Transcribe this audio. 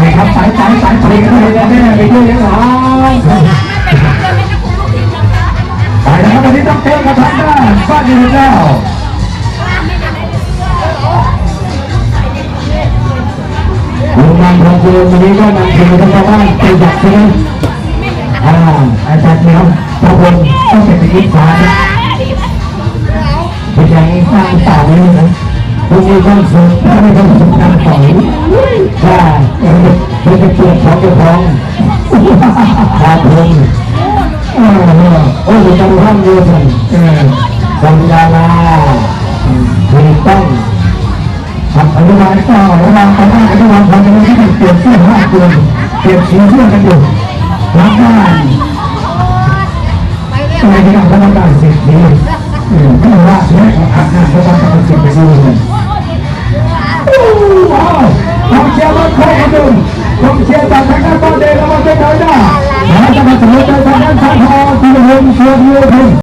ไปครับสายสายสายไปกันเลยนะเนี่ยไปด้วยยังหรอไปนะครับวันนี้ต้องเต้นกระทันด้านบ้านอยู่แล้วลุงนำของคุณวันนี้ก็นำทีมทั้งชาวบ้านไปจับใช่ไหมอ่าอาจารย์เนี่ยทุกคนต้องเป็นอิสานพยายามสร้างเสาเล ยนะพวกนี้ต้องฝึกถ้าไม่ต้องฝึกการต่อยว่าเออเราจะเปลี่ยนของเจ้าของครับผมเออโอ้ยจำท่านเยอะท่านเออสัญญาลาถูกต้องครับอนุบาลก็ระวังกันบ้างอนุบาลคนจะไม่ได้เปลี่ยนเสื้อผ้าเปลี่ยนเปลี่ยนสีเสื้อกันอยู่รับบ้านทำไมที่นั่งก็ต้องได้สิทธิ์ ต้